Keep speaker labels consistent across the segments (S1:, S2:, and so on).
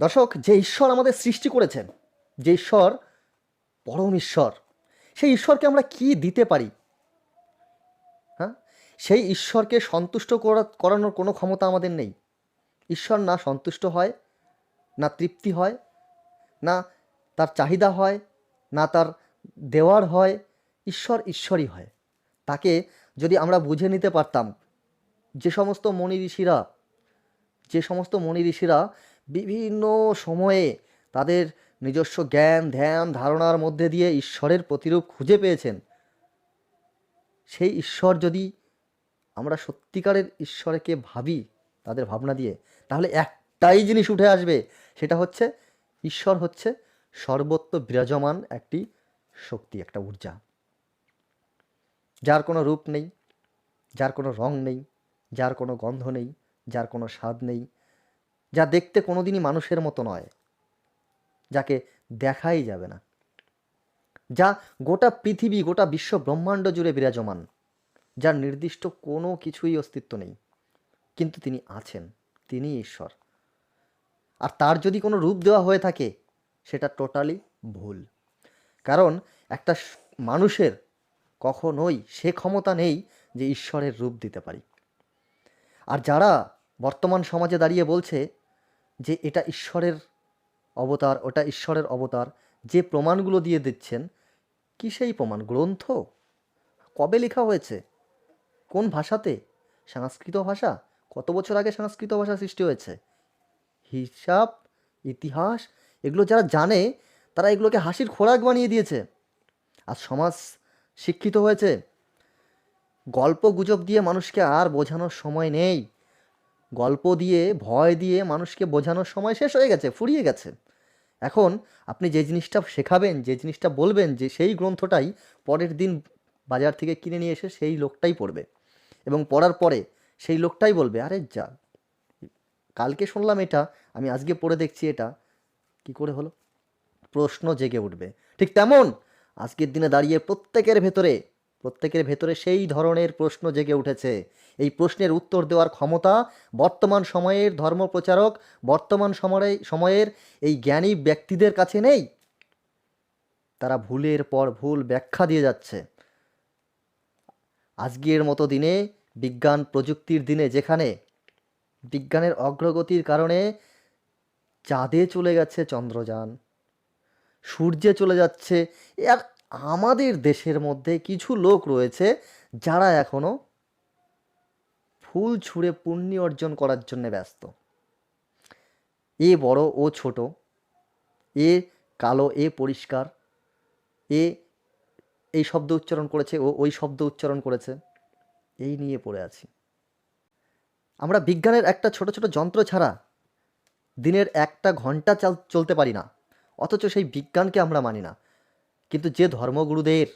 S1: দর্শক, যে ঈশ্বর আমাদের সৃষ্টি করেছেন, যে ঈশ্বর পরম ঈশ্বর, সেই ঈশ্বরকে আমরা কি দিতে পারি? হ্যাঁ? সেই ঈশ্বরকে সন্তুষ্ট করা, করানোর কোনো ক্ষমতা আমাদের নেই। ঈশ্বর না সন্তুষ্ট হয়, না তৃপ্তি হয়, না তার চাহিদা হয়, না তার দেওয়ার হয়, ঈশ্বর ঈশ্বরই হয়। তাকে যদি আমরা বুঝে নিতে পারতাম, যে সমস্ত মনি ঋষিরা, যে সমস্ত মনি ঋষিরা বিভিন্ন সময়ে তাদের নিজস্ব জ্ঞান, ধ্যান, ধারণার মধ্যে দিয়ে ঈশ্বরের প্রতিরূপ খুঁজে পেয়েছেন। সেই ঈশ্বর যদি আমরা সত্যিকারের ঈশ্বরকে ভাবি, তাদের ভাবনা দিয়ে, তাহলে একটাই জিনিস উঠে আসবে, সেটা হচ্ছে ঈশ্বর হচ্ছে সর্বত্র বিরাজমান একটি শক্তি, একটা ঊর্জা। যার কোনো রূপ নেই, যার কোনো রং নেই, যার কোনো গন্ধ নেই, যার কোনো স্বাদ নেই যা দেখতে কোনোদিনই মানুষের মতো নয়, যাকে দেখাই যাবে না, যা গোটা পৃথিবী, গোটা বিশ্ব ব্রহ্মাণ্ড জুড়ে বিরাজমান, যার নির্দিষ্ট কোনো কিছুই অস্তিত্ব নেই, কিন্তু তিনি আছেন, তিনি ঈশ্বর। আর তার যদি কোনো রূপ দেওয়া হয়ে থাকে, সেটা টোটালি ভুল। কারণ একটা মানুষের কখনোই সে ক্ষমতা নেই যে ঈশ্বরের রূপ দিতে পারি। আর যারা বর্তমান সমাজে দাঁড়িয়ে বলছে যে এটা ঈশ্বরের অবতার, ওটা ঈশ্বরের অবতার, যে প্রমাণগুলো দিয়ে দিচ্ছেন, কি সেই প্রমাণ? গ্রন্থ? কবে লেখা হয়েছে? কোন ভাষাতে? সংস্কৃত ভাষা? কত বছর আগে সংস্কৃত ভাষা সৃষ্টি হয়েছে? হিসাব, ইতিহাস, এগুলো যারা জানে, তারা এগুলোকে হাসির খোরাক বানিয়ে দিয়েছে। আর সমাজ শিক্ষিত হয়েছে। গল্প গুজব দিয়ে মানুষকে আর বোঝানোর সময় নেই। গল্প দিয়ে, ভয় দিয়ে মানুষকে বোঝানোর সময় শেষ হয়ে গেছে, ফুরিয়ে গেছে। এখন আপনি যে জিনিসটা শেখাবেন, যে জিনিসটা বলবেন, যে সেই গ্রন্থটাই পরের দিন বাজার থেকে কিনে নিয়ে এসে সেই লোকটাই পড়বে। এবং পড়ার পরে সেই লোকটাই বলবে, আরে যা, কালকে শুনলাম এটা, আমি আজকে পড়ে দেখছি এটা। কি করে হলো? প্রশ্ন জেগে উঠবে। ঠিক তেমন আজকের দিনে দাঁড়িয়ে প্রত্যেকের ভেতরে প্রত্যেকের ভেতরে সেই ধরনের প্রশ্ন জেগে উঠেছে। এই প্রশ্নের উত্তর দেওয়ার ক্ষমতা বর্তমান সময়ের ধর্মপ্রচারক বর্তমান সময়ে সময়ের এই জ্ঞানী ব্যক্তিদের কাছে নেই। তারা ভুলের পর ভুল ব্যাখ্যা দিয়ে যাচ্ছে। আজকের মতো দিনে বিজ্ঞান প্রযুক্তির দিনে যেখানে বিজ্ঞানের অগ্রগতির কারণে চাঁদে চলে গেছে চন্দ্রযান, সূর্যে চলে যাচ্ছে আর আমাদের দেশের মধ্যে কিছু লোক রয়েছে যারা এখনও ফুল ছুঁড়ে পুণ্য অর্জন করার জন্য ব্যস্ত। এ বড়, ও ছোট, এ কালো, এ পরিষ্কার, এ এই শব্দ উচ্চারণ করেছে, ও ওই শব্দ উচ্চারণ করেছে, এই নিয়ে পড়ে আছি। আমরা বিজ্ঞানের একটা ছোট ছোট যন্ত্র ছাড়া দিনের একটা ঘণ্টা চাল, চলতে পারি না, অথচ সেই বিজ্ঞানকে আমরা মানি না। কিন্তু যে ধর্মগুরুদের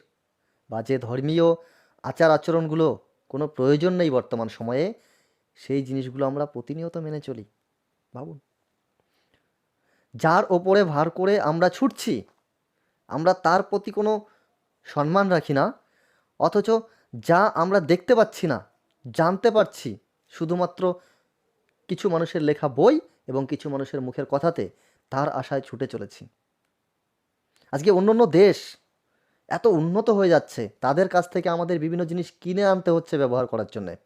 S1: বা যে ধর্মীয় আচার আচরণগুলো কোনো প্রয়োজন নেই বর্তমান সময়ে, সেই জিনিসগুলো আমরা প্রতিনিয়ত মেনে চলি। ভাবুন। যার ওপরে ভার করে আমরা ছুটছি, আমরা তার প্রতি কোনো সম্মান রাখি না, অথচ যা আমরা দেখতে পাচ্ছি না, জানতে পারছি, শুধুমাত্র কিছু মানুষের লেখা বই এবং কিছু মানুষের মুখের কথাতে তার আশায় ছুটে চলেছি। আজকে অন্য অন্য দেশ এত উন্নত হয়ে যাচ্ছে, তাদের কাছ থেকে আমাদের বিভিন্ন জিনিস কিনে আনতে হচ্ছে ব্যবহার করার জন্যে।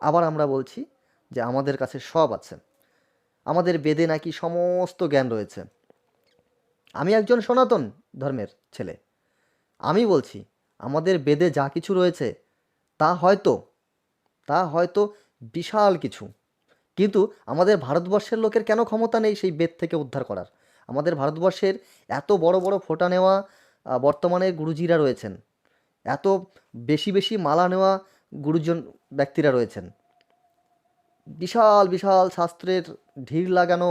S1: আবার আমরা বলছি যে আমাদের কাছে সব আছে। আমাদের বেদে নাকি সমস্ত জ্ঞান রয়েছে। আমি একজন সনাতন ধর্মের ছেলে। আমি বলছি, আমাদের বেদে যা কিছু রয়েছে, তা হয়তো তা হয়তো বিশাল কিছু। কিন্তু আমাদের ভারতবর্ষের লোকের কেন ক্ষমতা নেই সেই বেদ থেকে উদ্ধার করার? আমাদের ভারতবর্ষের এত বড় বড় ফোঁটা নেওয়া বর্তমানে গুরুজিরা রয়েছেন। এত বেশি বেশি মালা নেওয়া গুরুজন ব্যক্তিরা রয়েছেন। বিশাল বিশাল শাস্ত্রের ঢিল লাগানো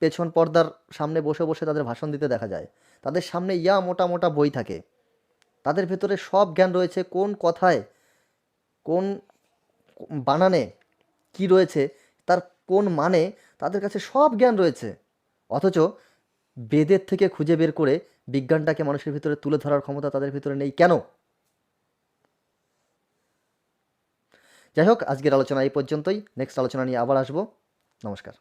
S1: পেছন পর্দার সামনে বসে বসে তাদের ভাষণ দিতে দেখা যায়। তাদের সামনে ইয়া মোটা মোটা বই থাকে। তাদের ভেতরে সব জ্ঞান রয়েছে, কোন কথায়, কোন বানানে কি রয়েছে, তার কোন মানে তাদের কাছে সব জ্ঞান রয়েছে। অথচ বেদের থেকে খুঁজে বের করে বিজ্ঞানটাকে মানুষের ভিতরে তুলে ধরার ক্ষমতা তাদের ভিতরে নেই কেন? যাই হোক, আজকের আলোচনা এই পর্যন্তই। নেক্সট আলোচনা নিয়ে আবার আসব। নমস্কার।